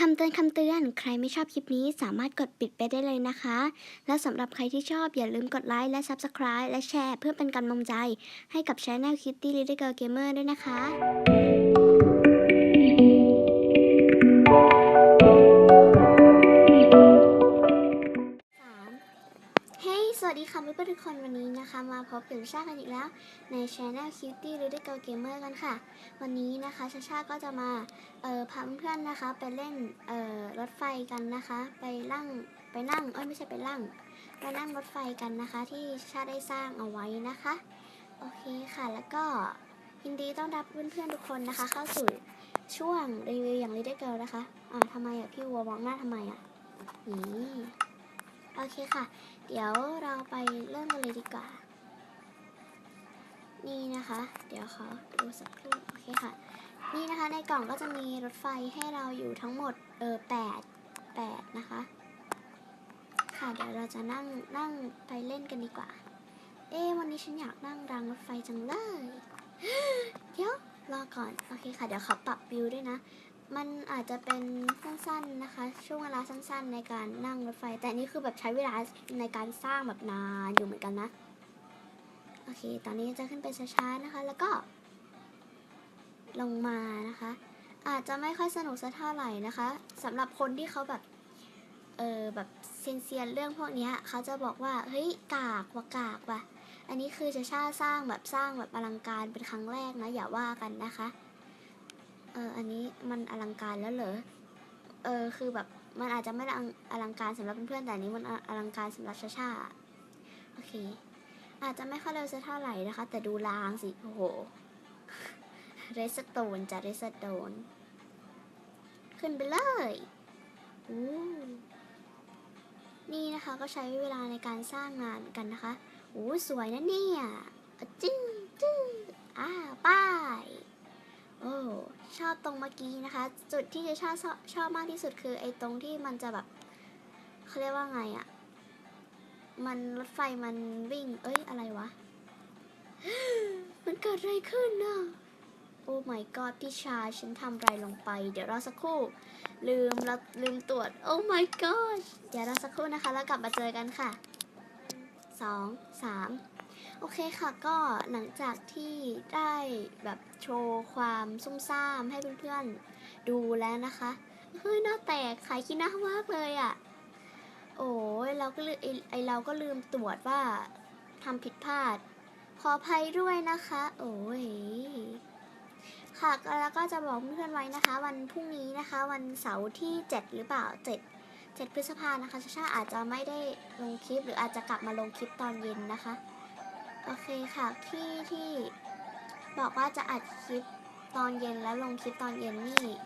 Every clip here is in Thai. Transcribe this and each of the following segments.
คำเตือนคำเตือน ใครไม่ชอบคลิปนี้สามารถกดปิดไปได้เลยนะคะ และสำหรับใครที่ชอบอย่าลืมกดไลค์และ Subscribe และแชร์เพื่อเป็นกำลังใจ ให้กับ Channel Kitty Little Girl Gamer ด้วยนะคะสามเฮ้สวัสดีค่ะเพื่อนๆทุกคนวันนี้ นะคะมาพบกับชากันอีกแล้ว ใน Channel Cutie Little Girl Gamer กันค่ะ วันนี้นะคะชาชาก็จะมาเอ่อพาเพื่อนๆนะคะไปเล่นเอ่อรถไฟกันนะคะ ไปนั่งไปนั่งเอ้ยไม่ใช่ไปนั่งไปนั่งรถไฟกันนะคะ ที่ชาได้สร้างเอาไว้นะคะโอเคค่ะแล้วก็ยินดีต้อนรับเพื่อนๆทุกคนนะคะ เข้าสู่ช่วงรีวิวอย่าง Little Girl นะคะอ่าทำไมอะพี่วัวมองหน้าทำไมอะนี่ โอเคค่ะ เดี๋ยวเราไปเริ่มกันเลยดีกว่า นี่นะคะ เดี๋ยวขอดูสักครู่ โอเคค่ะ นี่นะคะในกล่องก็จะมีรถไฟให้เราอยู่ทั้งหมด เออแปดแปดนะคะ ค่ะ เดี๋ยวเราจะนั่งนั่งไปเล่นกันดีกว่า เอ๊วันนี้ฉันอยากนั่งรางรถไฟจังเลย เดี๋ยวรอก่อน โอเคค่ะ เดี๋ยวขอปรับวิวด้วยนะ มันอาจจะเป็นสั้นๆนะคะ ช่วงเวลาสั้นๆ ในการนั่งรถไฟ แต่นี่คือแบบใช้เวลาในการสร้างแบบนานอยู่เหมือนกันนะ โอเค ตอนนี้จะขึ้นไปช้าๆนะคะ แล้วก็ ลงมานะคะ อาจจะไม่ค่อยสนุกสักเท่าไหร่นะคะสำหรับคนที่เขาแบบเออแบบเซียนเซียนเรื่องพวกนี้เขาจะบอกว่าเฮ้ยกากว่ะกากว่ะ อันนี้คือจะชาสร้างแบบสร้างแบบอลังการเป็นครั้งแรกนะอย่าว่ากันนะคะ เอออันนี้มันอลังการแล้วเหรอ เออคือแบบมันอาจจะไม่อลังการสำหรับเพื่อนๆแต่นี้มันอลังการสำหรับชาชาโอเค อาจจะไม่ค่อยเร็วสักเท่าไหร่นะคะ แต่ดูรางสิโอ้โหเรสโตนจะเรสโตนขึ้นไปเลยอู้นี่นะคะก็ใช้เวลาในการสร้างงานกันนะคะโอ้สวยนะเนี่ย จึ้งจึ้งอ่าป้าย โอ้ชอบตรงเมื่อกี้นะคะ จุดที่จะชอบชอบมากที่สุดคือไอ้ตรงที่มันจะแบบเขาเรียกว่าไงอะ่ะ มันรถไฟมันวิ่ง เอ้ยอะไรวะ มันเกิดอะไรขึ้นน่ะโอ้ my god พี่ชายฉันทำอะไรลงไป เดี๋ยวรอสักครู่ ลืมลลืมตรวจ โอ้ my god เดี๋ยวรอสักครู่นะคะ แล้วกลับมาเจอกันค่ะสองสาม โอเคค่ะก็หลังจากที่ได้แบบโชว์ความซุ่มซ่ามให้เพื่อนๆดูแล้วนะคะเฮ้ยหน้าแตกขายขี้หน้ามากเลยอะ่ะ โอ้ยเราก็ลืมไอเราก็ลืมตรวจว่าทำผิดพลาด ขออภัยด้วยนะคะ โอ้ยค่ะแล้วก็จะบอกเพื่อนๆไว้นะคะ วันพรุ่งนี้นะคะ วันเสาร์ที่ 7 หรือเปล่า 7 7 พฤษภานะคะชาชาอาจจะไม่ได้ลงคลิป หรืออาจจะกลับมาลงคลิปตอนเย็นนะคะ โอเคค่ะที่ที่บอกว่าจะอัดคลิปตอนเย็นแล้วลงคลิปตอนเย็นนี่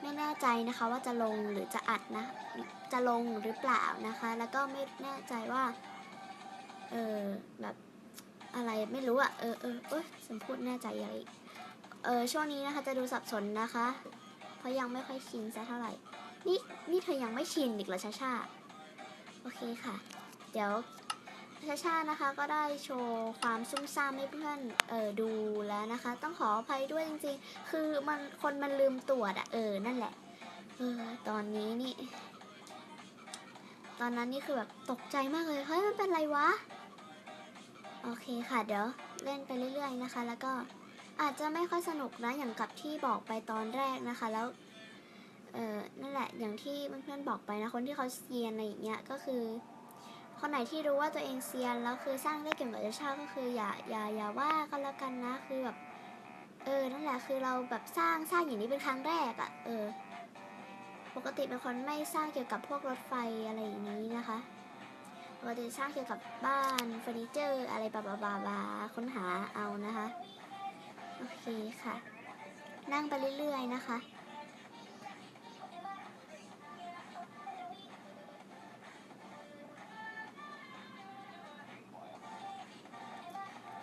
ไม่แน่ใจนะคะว่าจะลงหรือจะอัดนะ จะลงหรือเปล่านะคะ แล้วก็ไม่แน่ใจว่า เออแบบอะไรไม่รู้อะเออเออเอยสมพูดแน่ใจอะไรเออช่วงนี้นะคะจะดูสับสนนะคะ เพราะยังไม่ค่อยชินซะเท่าไหร่ นี่นี่เธอยังไม่ชินอีกเหรอชาชาโอเคค่ะ เดี๋ยว ชาชานะคะก็ได้โชว์ความซุ่มซ่ามให้เพื่อนเออดูแล้วนะคะ ต้องขออภัยด้วยจริงๆ คือมันคนมันลืมตรวจอะเออนั่นแหละเออตอนนี้นี่ ตอนนั้นนี่คือแบบตกใจมากเลยเฮ้ยมันเป็นไรวะ โอเคค่ะเดี๋ยวเล่นไปเรื่อยๆนะคะ แล้วก็อาจจะไม่ค่อยสนุกนะอย่างกับที่บอกไปตอนแรกนะคะแล้วเออนั่นแหละอย่างที่เพื่อนๆบอกไปนะคนที่เขาเซียนอะไรอย่างเงี้ยก็คือ คนไหนที่รู้ว่าตัวเองเซียนแล้วคือสร้างได้เก่งกว่าเจ้าชาก็คืออย่าอย่าอย่าว่ากันแล้วกันนะคือแบบเออนั่นแหละคือเราแบบสร้างสร้างอย่างนี้เป็นครั้งแรกอะ่ะเออ ปกติเป็นคนไม่สร้างเกี่ยวกับพวกรถไฟอะไรอย่างนี้นะคะปกติสร้างเกี่ยวกับบ้านเฟอร์นิเจอร์ อะไรบาบาบาบาค้นหาเอานะคะโอเคค่ะ นั่งไปเรื่อยๆนะคะ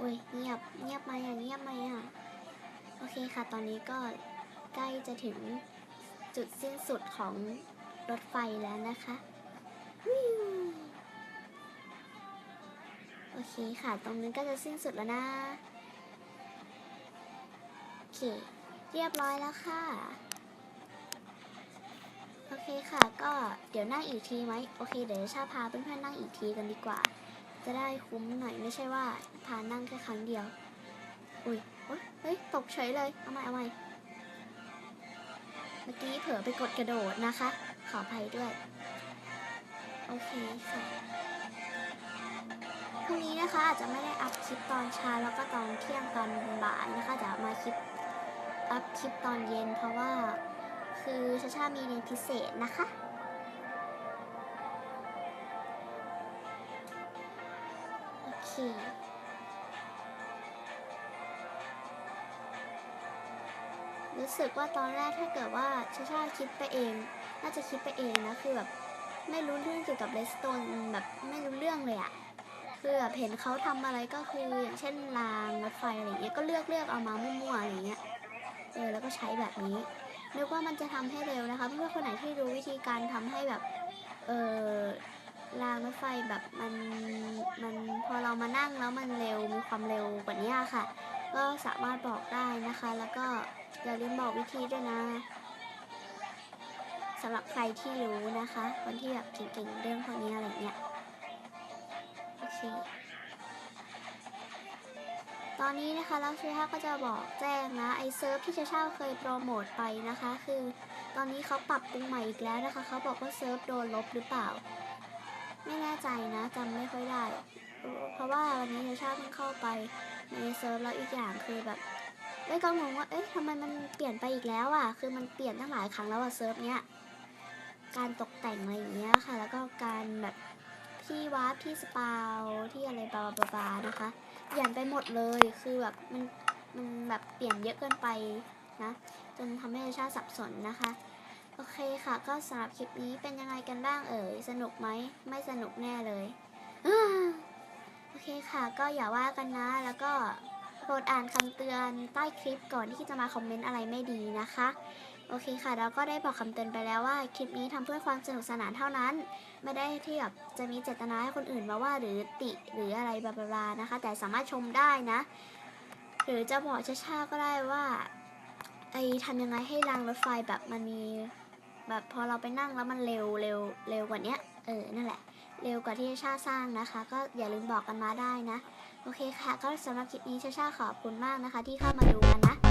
อุ้ยเงียบเงียบไหมอะเงียบไหมอะโอเคค่ะ ตอนนี้ก็ใกล้จะถึงจุดสิ้นสุดของรถไฟแล้วนะคะโอเคค่ะ ตรงนี้ก็จะสิ้นสุดแล้วนะ โอเค เรียบร้อยแล้วค่ะ โอเคค่ะ ก็เดี๋ยวนั่งอีกทีไหม โอเค เดี๋ยวชาพาเพื่อนๆนั่งอีกทีกันดีกว่า จะได้คุ้มหน่อยไม่ใช่ว่าพานั่งแค่ครั้งเดียว อุ้ยโอ๊ยเฮ้ย ตกเฉยเลย เอาใหม่เอาใหม่เมื่อกี้เผลอไปกดกระโดดนะคะ ขออภัยด้วย โอเคค่ะพรุ่งนี้นะคะอาจจะไม่ได้อัพคลิปตอนเช้าแล้วก็ตอนเที่ยงตอนบ่ายนะคะจะมาคลิปอัพคลิปตอนเย็นเพราะว่า คือชาชามีเรียนพิเศษนะคะ โอเครู้สึกว่าตอนแรกถ้าเกิดว่าชาชาคิดไปเอง น่าจะคิดไปเองนะ คือแบบไม่รู้เรื่องเกี่ยวกับเลสโตนแบบไม่รู้เรื่องเลยอะคือแบบเห็นเขาทำอะไรก็คืออย่างเช่นรางรถไฟอะไรอย่างเงี้ยก็เลือกเลือกเอามามั่วๆอะไรอย่างเงี้ยเออแล้วก็ใช้แบบนี้นึกว่ามันจะทำให้เร็วนะคะเพื่อนๆคนไหนที่รู้วิธีการทำให้แบบเออ รางรถไฟแบบมันมันพอเรามานั่งแล้วมันเร็วมีความเร็วกว่านี้ค่ะ ก็สามารถบอกได้นะคะ แล้วก็อย่าลืมบอกวิธีด้วยนะสำหรับใครที่รู้นะคะ คนที่แบบเก่งๆเรื่องพวกนี้อะไรเงี้ยโอเคตอนนี้นะคะแล้วเชชาก็จะบอกแจ้งนะไอเซิร์ฟที่เชชาเคยโปรโมทไปนะคะ คือตอนนี้เขาปรับปรุงใหม่อีกแล้วนะคะเขาบอกว่าเซิร์ฟโดนลบหรือเปล่า ไม่แน่ใจนะจำไม่ค่อยได้ เพราะว่าวันนี้เชชาเพิ่งเข้าไปในเซิร์ฟแล้วอีกอย่างคือแบบเอ้ก็งงว่าเอ๊ะทำไมมันเปลี่ยนไปอีกแล้วอะ คือมันเปลี่ยนตั้งหลายครั้งแล้วอะเซิร์ฟเนี้ยการตกแต่งอะไรอย่างเงี้ยค่ะ แล้วก็การแบบที่วาร์ปที่สปาวที่อะไรบาบาบานะคะเปลี่ยนไปหมดเลยคือแบบมันมันแบบเปลี่ยนเยอะเกินไปนะจนทำให้ชาสับสนนะคะ โอเคค่ะ ก็สำหรับคลิปนี้เป็นยังไงกันบ้างเอ่ย สนุกไหม ไม่สนุกแน่เลยโอเคค่ะ ก็อย่าว่ากันนะ แล้วก็โปรดอ่านคำเตือนใต้คลิปก่อนที่จะมาคอมเมนต์อะไรไม่ดีนะคะ โอเคค่ะ แล้วก็ได้บอกคำเตือนไปแล้วว่าคลิปนี้ทำเพื่อความสนุกสนานเท่านั้น ไม่ได้ที่แบบจะมีเจตนาให้คนอื่นมาว่าหรือติหรืออะไรบลาบลานะคะ แต่สามารถชมได้นะ หรือจะบอกช้าๆก็ได้ว่าไอทำยังไงให้รางรถไฟแบบมันมี แบบพอเราไปนั่งแล้วมันเร็วเร็วเร็วกว่านี้เออนั่นแหละ เร็วกว่าที่ชาสร้างนะคะ ก็อย่าลืมบอกกันมาได้นะ โอเคค่ะ ก็สำหรับคลิปนี้ชาชาขอบคุณมากนะคะ ที่เข้ามาดูกันนะ